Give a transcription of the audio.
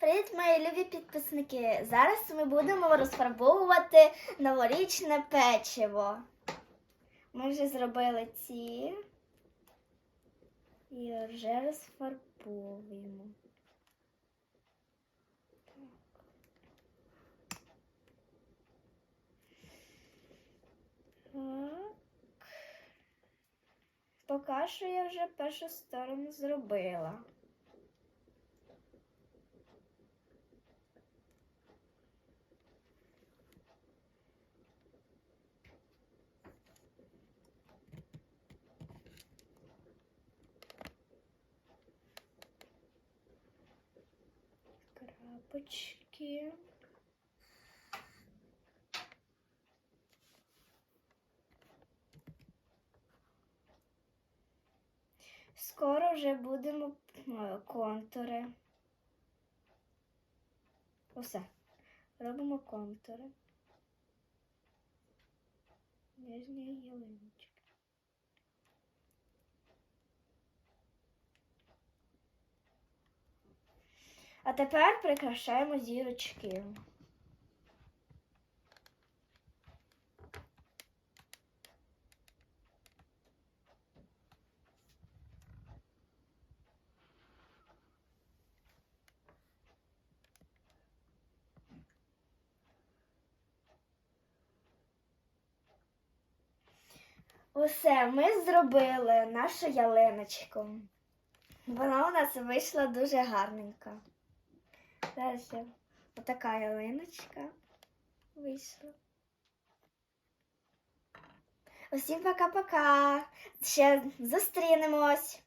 Привіт, мої любі підписники! Зараз ми будемо розфарбовувати новорічне печиво. Ми вже зробили ці і вже розфарбовуємо. Так. Поки що я вже першу сторону зробила. Крапочки. Скоро вже будемо е, контури. Усе. Робимо контури. Нижньої ялиночки. А тепер прикрашаємо зірочки. Усе, ми зробили нашу ялиночку. Вона у нас вийшла дуже гарненька. Зараз ще отака ялиночка вийшла. Усім пока-пока. Ще зустрінемось.